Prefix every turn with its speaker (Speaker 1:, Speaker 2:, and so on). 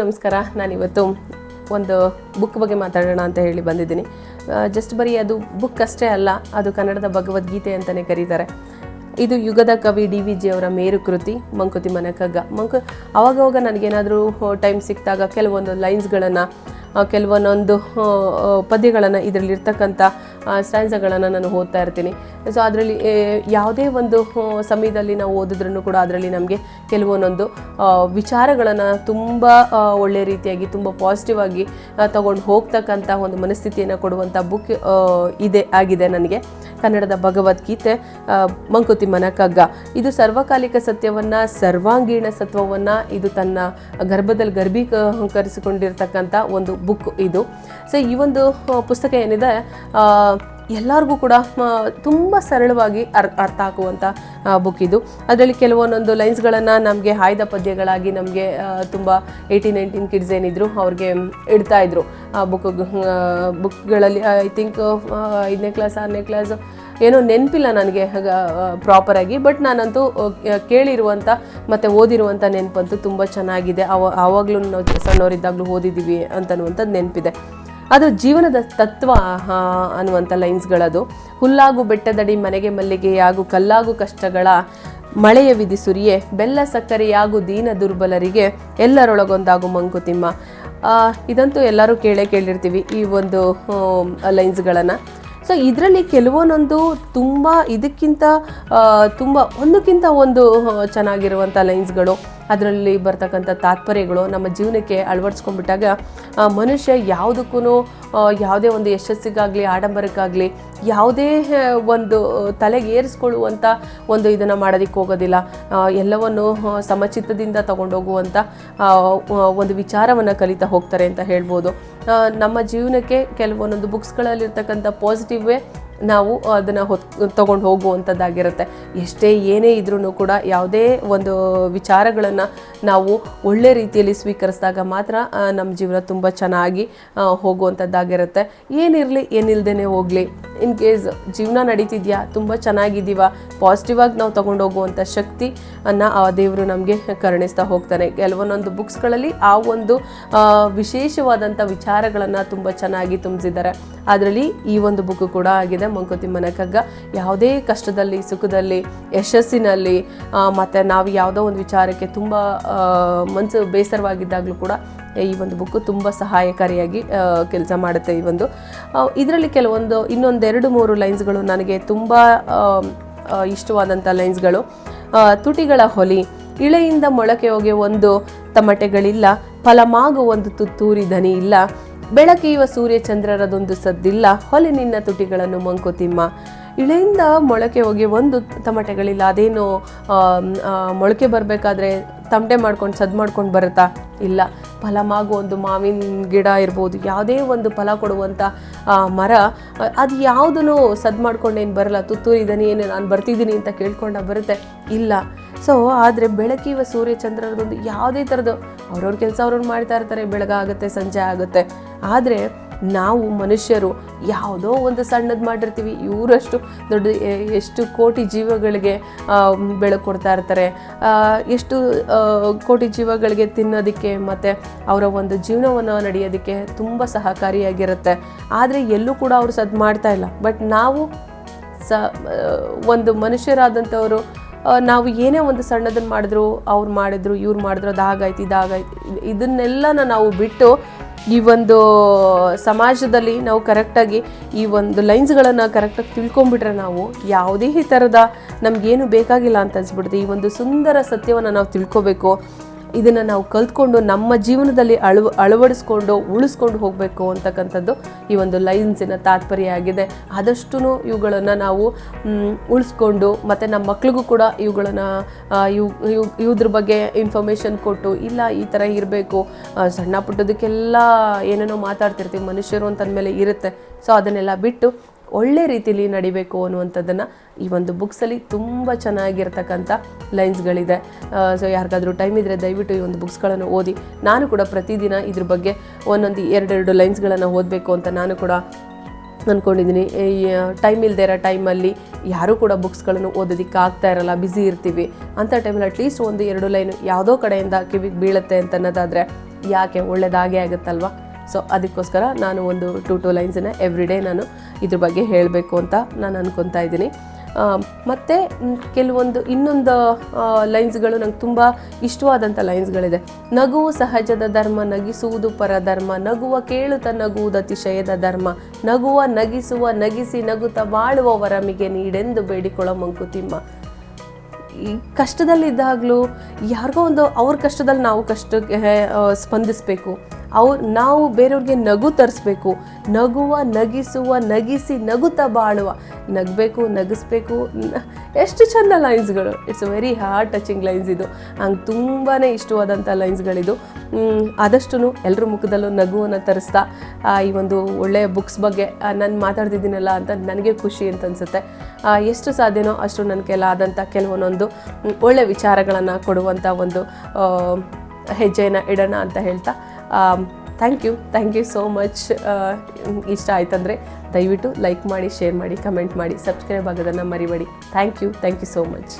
Speaker 1: ನಮಸ್ಕಾರ. ನಾನಿವತ್ತು ಒಂದು ಬುಕ್ ಬಗ್ಗೆ ಮಾತಾಡೋಣ ಅಂತ ಹೇಳಿ ಬಂದಿದ್ದೀನಿ. ಜಸ್ಟ್ ಬರೀ ಅದು ಬುಕ್ ಅಷ್ಟೇ ಅಲ್ಲ, ಅದು ಕನ್ನಡದ ಭಗವದ್ಗೀತೆ ಅಂತಲೇ ಕರೀತಾರೆ. ಇದು ಯುಗದ ಕವಿ ಡಿ ವಿ ಜಿ ಅವರ ಮೇರು ಕೃತಿ, ಮಂಕುತಿಮ್ಮನ ಕಗ್ಗ. ಮಂಕು, ಅವಾಗವಾಗ ನನಗೇನಾದರೂ ಟೈಮ್ ಸಿಕ್ಕಿದಾಗ ಕೆಲವೊಂದು ಲೈನ್ಸ್ಗಳನ್ನು ಕೆಲವೊಂದೊಂದು ಪದ್ಯಗಳನ್ನು ಇದರಲ್ಲಿರ್ತಕ್ಕಂಥ ಸ್ಟ್ಯಾನ್ಸಗಳನ್ನು ನಾನು ಓದ್ತಾ ಇರ್ತೀನಿ. ಸೊ ಅದರಲ್ಲಿ ಯಾವುದೇ ಒಂದು ಸಮಯದಲ್ಲಿ ನಾವು ಓದಿದ್ರೂ ಕೂಡ ಅದರಲ್ಲಿ ನಮಗೆ ಕೆಲವೊಂದೊಂದು ವಿಚಾರಗಳನ್ನು ತುಂಬ ಒಳ್ಳೆ ರೀತಿಯಾಗಿ, ತುಂಬ ಪಾಸಿಟಿವ್ ಆಗಿ ತಗೊಂಡು ಹೋಗ್ತಕ್ಕಂಥ ಒಂದು ಮನಸ್ಥಿತಿಯನ್ನು ಕೊಡುವಂಥ ಬುಕ್ ಇದೆ, ಆಗಿದೆ ನನಗೆ. ಕನ್ನಡದ ಭಗವದ್ಗೀತೆ ಮಂಕುತಿಮ್ಮನ ಕಗ್ಗ ಇದು ಸರ್ವಕಾಲಿಕ ಸತ್ಯವನ್ನು, ಸರ್ವಾಂಗೀಣ ಸತ್ವವನ್ನು, ಇದು ತನ್ನ ಗರ್ಭದಲ್ಲಿ ಗರ್ಭೀಕರಿಸಿಕೊಂಡಿರ್ತಕ್ಕಂಥ ಒಂದು ಬುಕ್ ಇದು. ಸೊ ಈ ಒಂದು ಪುಸ್ತಕ ಏನಿದೆ ಎಲ್ಲರಿಗೂ ಕೂಡ ತುಂಬ ಸರಳವಾಗಿ ಅರ್, ಅರ್ಥ ಆಗುವಂಥ ಬುಕ್ ಇದು. ಅದರಲ್ಲಿ ಕೆಲವೊಂದೊಂದು ಲೈನ್ಸ್ಗಳನ್ನು ನಮಗೆ ಆಯ್ದ ಪದ್ಯಗಳಾಗಿ ನಮಗೆ ತುಂಬ ಏಯ್ಟೀನ್, ನೈನ್ಟೀನ್ ಕಿಡ್ಸ್ ಏನಿದ್ರು ಅವ್ರಿಗೆ ಇಡ್ತಾಯಿದ್ರು ಆ ಬುಕ್ ಬುಕ್ಗಳಲ್ಲಿ, ಐ ಥಿಂಕ್ ಐದನೇ ಕ್ಲಾಸ್, ಆರನೇ ಕ್ಲಾಸ್ ಏನೋ ನೆನಪಿಲ್ಲ ನನಗೆ ಪ್ರಾಪರಾಗಿ ಬಟ್ ನಾನಂತೂ ಕೇಳಿರುವಂಥ ಮತ್ತು ಓದಿರುವಂಥ ನೆನಪಂತೂ ತುಂಬ ಚೆನ್ನಾಗಿದೆ. ಅವ, ಆವಾಗಲೂ ನಾವು ಸಣ್ಣವರಿದ್ದಾಗಲೂ ಓದಿದ್ದೀವಿ ಅಂತನ್ನುವಂಥದ್ದು ನೆನಪಿದೆ. ಅದು ಜೀವನದ ತತ್ವ ಅನ್ನುವಂಥ ಲೈನ್ಸ್ಗಳದು. ಹುಲ್ಲಾಗು ಬೆಟ್ಟದಡಿ ಮನೆಗೆ ಮಲ್ಲಿಗೆಯಾಗು ಕಲ್ಲಾಗು ಕಷ್ಟಗಳ ಮಳೆಯ ವಿಧಿ ಸುರಿಯೇ, ಬೆಲ್ಲ ಸಕ್ಕರೆಯಾಗು ದೀನ ದುರ್ಬಲರಿಗೆ, ಎಲ್ಲರೊಳಗೊಂದಾಗು ಮಂಕುತಿಮ್ಮ ಇದಂತೂ ಎಲ್ಲರೂ ಕೇಳೇ ಕೇಳಿರ್ತೀವಿ ಈ ಒಂದು ಲೈನ್ಸ್ಗಳನ್ನು. ಸೊ ಇದರಲ್ಲಿ ಕೆಲವೊಂದೊಂದು ತುಂಬ ಇದಕ್ಕಿಂತ ತುಂಬ ಒಂದಕ್ಕಿಂತ ಒಂದು ಚೆನ್ನಾಗಿರುವಂಥ ಲೈನ್ಸ್ಗಳು ಅದರಲ್ಲಿ ಬರ್ತಕ್ಕಂಥ ತಾತ್ಪರ್ಯಗಳು ನಮ್ಮ ಜೀವನಕ್ಕೆ ಅಳವಡಿಸ್ಕೊಂಡ್ಬಿಟ್ಟಾಗ ಮನುಷ್ಯ ಯಾವುದಕ್ಕೂ ಯಾವುದೇ ಒಂದು ಯಶಸ್ಸಿಗಾಗಲಿ, ಆಡಂಬರಕ್ಕಾಗಲಿ, ಯಾವುದೇ ಒಂದು ತಲೆಗೆ ಏರಿಸ್ಕೊಳ್ಳುವಂಥ ಒಂದು ಇದನ್ನು ಮಾಡೋದಕ್ಕೆ ಹೋಗೋದಿಲ್ಲ. ಎಲ್ಲವನ್ನು ಸಮಚಿತ್ತದಿಂದ ತಗೊಂಡೋಗುವಂಥ ಒಂದು ವಿಚಾರವನ್ನು ಕಲಿತಾ ಹೋಗ್ತಾರೆ ಅಂತ ಹೇಳ್ಬೋದು. ನಮ್ಮ ಜೀವನಕ್ಕೆ ಕೆಲವೊಂದೊಂದು ಬುಕ್ಸ್ಗಳಲ್ಲಿರ್ತಕ್ಕಂಥ ಪಾಸಿಟಿವ್ವೇ ನಾವು ಅದನ್ನು ಹೊತ್, ತೊಗೊಂಡು ಹೋಗುವಂಥದ್ದಾಗಿರುತ್ತೆ ಎಷ್ಟೇ ಏನೇ ಇದ್ರೂ ಕೂಡ ಯಾವುದೇ ಒಂದು ವಿಚಾರಗಳನ್ನು ನಾವು ಒಳ್ಳೆ ರೀತಿಯಲ್ಲಿ ಸ್ವೀಕರಿಸಿದಾಗ ಮಾತ್ರ ನಮ್ಮ ಜೀವನ ತುಂಬ ಚೆನ್ನಾಗಿ ಹೋಗುವಂಥದ್ದಾಗಿರುತ್ತೆ ಏನಿರಲಿ ಏನಿಲ್ಲದೇ ಹೋಗಲಿ. ಇನ್ ಕೇಸ್ ಜೀವನ ನಡೀತಿದ್ಯಾ? ತುಂಬ ಚೆನ್ನಾಗಿದ್ದೀವ? ಪಾಸಿಟಿವ್ ಆಗಿ ನಾವು ತಗೊಂಡು ಹೋಗುವಂಥ ಶಕ್ತಿ ಅನ್ನ ಆ ದೇವರು ನಮಗೆ ಕರುಣಿಸ್ತಾ ಹೋಗ್ತಾನೆ. ಕೆಲವೊಂದೊಂದು ಬುಕ್ಸ್ಗಳಲ್ಲಿ ಆ ಒಂದು ವಿಶೇಷವಾದಂಥ ವಿಚಾರಗಳನ್ನು ತುಂಬ ಚೆನ್ನಾಗಿ ತುಂಬಿಸಿದ್ದಾರೆ. ಅದರಲ್ಲಿ ಈ ಒಂದು ಬುಕ್ ಕೂಡ ಆಗಿದೆ ಮಂಕುತಿಮ್ಮನ ಕಗ್ಗ ಯಾವುದೇ ಕಷ್ಟದಲ್ಲಿ, ಸುಖದಲ್ಲಿ, ಯಶಸ್ಸಿನಲ್ಲಿ ಮತ್ತು ನಾವು ಯಾವುದೋ ಒಂದು ವಿಚಾರಕ್ಕೆ ತುಂಬ ಮನಸ್ಸು ಬೇಸರವಾಗಿದ್ದಾಗಲೂ ಕೂಡ ಈ ಒಂದು ಬುಕ್ಕು ತುಂಬ ಸಹಾಯಕಾರಿಯಾಗಿ ಕೆಲಸ ಮಾಡುತ್ತೆ ಈ ಒಂದು. ಇದರಲ್ಲಿ ಕೆಲವೊಂದು, ಇನ್ನೊಂದೆರಡು ಮೂರು ಲೈನ್ಸ್ಗಳು ನನಗೆ ತುಂಬ ಇಷ್ಟವಾದಂಥ ಲೈನ್ಸ್ಗಳು ತುಟಿಗಳ ಹೊಲಿ, ಇಳೆಯಿಂದ ಮೊಳಕೆ ಹೋಗಿ ಒಂದು ತಮಟೆಗಳಿಲ್ಲ, ಫಲಮಾಗು ಒಂದು ತುತ್ತೂರಿ ದನಿ ಇಲ್ಲ, ಬೆಳಕಿಯುವ ಸೂರ್ಯಚಂದ್ರರದೊಂದು ಸದ್ದಿಲ್ಲ, ಹೊಲೆ ನಿನ್ನ ತುಟಿಗಳನ್ನು ಮಂಕುತಿಮ್ಮ. ಇಳೆಯಿಂದ ಮೊಳಕೆ ಹೋಗಿ ಒಂದು ತಮಟೆಗಳಿಲ್ಲ, ಅದೇನು ಮೊಳಕೆ ಬರಬೇಕಾದ್ರೆ ತಮಟೆ ಮಾಡ್ಕೊಂಡು, ಸದ್ ಮಾಡ್ಕೊಂಡು ಬರುತ್ತಾ? ಇಲ್ಲ. ಫಲಮಾಗು ಒಂದು ಮಾವಿನ ಗಿಡ ಇರ್ಬೋದು, ಯಾವುದೇ ಒಂದು ಫಲ ಕೊಡುವಂಥ ಮರ, ಅದು ಯಾವುದೂ ಸದ್ ಮಾಡ್ಕೊಂಡೇನು ಬರಲ್ಲ. ತುತ್ತೂರು ದನಿ ಏನು, ನಾನು ಬರ್ತಿದ್ದೀನಿ ಅಂತ ಕೇಳ್ಕೊಂಡ ಬರುತ್ತೆ. ಇಲ್ಲ. ಸೊ, ಆದರೆ ಬೆಳಕಿವ ಸೂರ್ಯ ಚಂದ್ರರದೊಂದು ಯಾವುದೇ ಥರದ್ದು ಅವ್ರವ್ರ ಕೆಲಸ ಅವ್ರವ್ರು ಮಾಡ್ತಾ ಇರ್ತಾರೆ ಬೆಳಗಾಗುತ್ತೆ ಸಂಜೆ ಆಗುತ್ತೆ. ಆದರೆ ನಾವು ಮನುಷ್ಯರು ಯಾವುದೋ ಒಂದು ಸಣ್ಣದು ಮಾಡಿರ್ತೀವಿ. ಇವರಷ್ಟು ದೊಡ್ಡ ಎಷ್ಟು ಕೋಟಿ ಜೀವಗಳಿಗೆ ಬೆಳಕು ಕೊಡ್ತಾ ಇರ್ತಾರೆ. ಎಷ್ಟು ಕೋಟಿ ಜೀವಗಳಿಗೆ ತಿನ್ನೋದಕ್ಕೆ ಮತ್ತು ಅವರ ಒಂದು ಜೀವನವನ್ನು ನಡೆಯೋದಕ್ಕೆ ತುಂಬ ಸಹಕಾರಿಯಾಗಿರುತ್ತೆ. ಆದರೆ ಎಲ್ಲೂ ಕೂಡ ಅವರು ಸದ್ ಮಾಡ್ತಾ ಇಲ್ಲ. ಬಟ್ ನಾವು ಸ ಒಂದು ಮನುಷ್ಯರಾದಂಥವರು ನಾವು ಏನೇ ಒಂದು ಸಣ್ಣದನ್ನು ಮಾಡಿದ್ರು, ಅವ್ರು ಮಾಡಿದ್ರು, ಇವ್ರು ಮಾಡಿದ್ರು ಅದಾಗಾಯ್ತು ಇದಾಗಾಯ್ತು, ಇದನ್ನೆಲ್ಲನ ನಾವು ಬಿಟ್ಟು ಈ ಒಂದು ಸಮಾಜದಲ್ಲಿ ನಾವು ಕರೆಕ್ಟಾಗಿ ಈ ಒಂದು ಲೈನ್ಸ್ಗಳನ್ನು ಕರೆಕ್ಟಾಗಿ ತಿಳ್ಕೊಂಬಿಟ್ರೆ ನಾವು ಯಾವುದೇ ಥರದ ನಮಗೇನು ಬೇಕಾಗಿಲ್ಲ ಅಂತ ಅನ್ಸ್ಬಿಡುತ್ತೆ ಈ ಒಂದು ಸುಂದರ ಸತ್ಯವನ್ನು ನಾವು ತಿಳ್ಕೊಬೇಕು. ಇದನ್ನು ನಾವು ಕಲ್ತ್ಕೊಂಡು ನಮ್ಮ ಜೀವನದಲ್ಲಿ ಅಳವ, ಅಳವಡಿಸ್ಕೊಂಡು, ಉಳಿಸ್ಕೊಂಡು ಹೋಗಬೇಕು ಅಂತಕ್ಕಂಥದ್ದು ಈ ಒಂದು ಲೈನ್ಸಿನ ತಾತ್ಪರ್ಯ ಆಗಿದೆ. ಆದಷ್ಟು ಇವುಗಳನ್ನು ನಾವು ಉಳಿಸ್ಕೊಂಡು ಮತ್ತು ನಮ್ಮ ಮಕ್ಳಿಗೂ ಕೂಡ ಇವುಗಳನ್ನು ಇವು ಇವು ಬಗ್ಗೆ ಇನ್ಫಾರ್ಮೇಷನ್ ಕೊಟ್ಟು, ಇಲ್ಲ, ಈ ಥರ ಇರಬೇಕು ಸಣ್ಣ ಪುಟ್ಟದಕ್ಕೆಲ್ಲ ಏನೇನೋ ಮಾತಾಡ್ತಿರ್ತೀವಿ, ಮನುಷ್ಯರು ಅಂತಂದಮೇಲೆ ಇರುತ್ತೆ. ಸೊ ಅದನ್ನೆಲ್ಲ ಬಿಟ್ಟು ಒಳ್ಳೆ ರೀತಿಯಲ್ಲಿ ನಡಿಬೇಕು ಅನ್ನುವಂಥದ್ದನ್ನು ಈ ಒಂದು ಬುಕ್ಸಲ್ಲಿ ತುಂಬ ಚೆನ್ನಾಗಿರ್ತಕ್ಕಂಥ ಲೈನ್ಸ್ಗಳಿದೆ ಸೊ ಯಾರಿಗಾದ್ರೂ ಟೈಮ್ ಇದ್ದರೆ ದಯವಿಟ್ಟು ಈ ಒಂದು ಬುಕ್ಸ್ಗಳನ್ನು ಓದಿ. ನಾನು ಕೂಡ ಪ್ರತಿದಿನ ಇದ್ರ ಬಗ್ಗೆ ಒಂದೊಂದು ಎರಡೆರಡು ಲೈನ್ಸ್ಗಳನ್ನು ಓದಬೇಕು ಅಂತ ನಾನು ಕೂಡ ಅಂದ್ಕೊಂಡಿದ್ದೀನಿ ಟೈಮ್ ಇಲ್ಲದೆ ಇರೋ ಟೈಮಲ್ಲಿ ಯಾರೂ ಕೂಡ ಬುಕ್ಸ್ಗಳನ್ನು ಓದೋದಕ್ಕೆ ಆಗ್ತಾ ಇರಲ್ಲ ಬ್ಯುಸಿ ಇರ್ತೀವಿ. ಅಂಥ ಟೈಮಲ್ಲಿ ಅಟ್ಲೀಸ್ಟ್ ಒಂದು ಎರಡು ಲೈನು ಯಾವುದೋ ಕಡೆಯಿಂದ ಕಿವಿಗೆ ಬೀಳುತ್ತೆ ಅಂತ ಅನ್ನೋದಾದರೆ ಯಾಕೆ ಒಳ್ಳೇದಾಗೇ ಆಗುತ್ತಲ್ವಾ? ಸೊ ಅದಕ್ಕೋಸ್ಕರ ನಾನು ಒಂದು ಟೂ ಟು ಲೈನ್ಸನ್ನು ಎವ್ರಿ ಡೇ ನಾನು ಇದ್ರ ಬಗ್ಗೆ ಹೇಳಬೇಕು ಅಂತ ನಾನು ಅನ್ಕೊತಾ ಇದ್ದೀನಿ. ಮತ್ತು ಕೆಲವೊಂದು ಇನ್ನೊಂದು ಲೈನ್ಸ್ಗಳು ನಂಗೆ ತುಂಬ ಇಷ್ಟವಾದಂಥ ಲೈನ್ಸ್ಗಳಿದೆ ನಗುವು ಸಹಜದ ಧರ್ಮ, ನಗಿಸುವುದು ಪರಧರ್ಮ ನಗುವ ಕೇಳುತ್ತ ನಗುವುದು ಅತಿಶಯದ ಧರ್ಮ, ನಗುವ, ನಗಿಸುವ, ನಗಿಸಿ ನಗುತ್ತ ಬಾಳುವ ವರಮಿಗೆ ನೀಡೆಂದು ಬೇಡಿಕೊಳ್ಳೋ ಮಂಕುತಿಮ್ಮ ಈ ಕಷ್ಟದಲ್ಲಿದ್ದಾಗಲೂ ಯಾರಿಗೋ ಒಂದು ಅವ್ರ ಕಷ್ಟದಲ್ಲಿ ನಾವು ಕಷ್ಟಕ್ಕೆ ಸ್ಪಂದಿಸಬೇಕು. ಅವ್ರು ನಾವು ಬೇರೆಯವ್ರಿಗೆ ನಗು ತರಿಸ್ಬೇಕು. ನಗುವ, ನಗಿಸುವ, ನಗಿಸಿ, ನಗುತ್ತಾ ಬಾಳುವ. ನಗಬೇಕು, ನಗಿಸ್ಬೇಕು ಎಷ್ಟು ಚಂದ ಲೈನ್ಸ್ಗಳು. It's very heart touching lines ಇದು. ಹಂಗೆ ತುಂಬಾ ಇಷ್ಟವಾದಂಥ ಲೈನ್ಸ್ಗಳಿದು. ಆದಷ್ಟು ಎಲ್ಲರ ಮುಖದಲ್ಲೂ ನಗುವನ್ನು ತರಿಸ್ತಾ ಈ ಒಂದು ಒಳ್ಳೆಯ ಬುಕ್ಸ್ ಬಗ್ಗೆ ನಾನು ಮಾತಾಡ್ತಿದ್ದೀನಲ್ಲ ಅಂತ ನನಗೆ ಖುಷಿ ಅಂತ ಅನಿಸುತ್ತೆ. ಎಷ್ಟು ಸಾಧ್ಯನೋ ಅಷ್ಟು ನನ್ನ ಕೈಲಾದಂಥ ಕೆಲವೊಂದೊಂದು ಒಳ್ಳೆಯ ಒಳ್ಳೆ ವಿಚಾರಗಳನ್ನು ಕೊಡುವಂಥ ಒಂದು ಹೆಜ್ಜೆಯನ್ನು ಇಡೋಣ ಅಂತ ಹೇಳ್ತಾ thank you thank you so much ಇಷ್ಟ ಆಯ್ತಂದರೆ ದಯವಿಟ್ಟು ಲೈಕ್ ಮಾಡಿ ಶೇರ್ ಮಾಡಿ ಕಮೆಂಟ್ ಮಾಡಿ ಸಬ್ಸ್ಕ್ರೈಬ್ ಆಗೋದನ್ನು ಮರಿಬೇಡಿ. Thank you thank you so much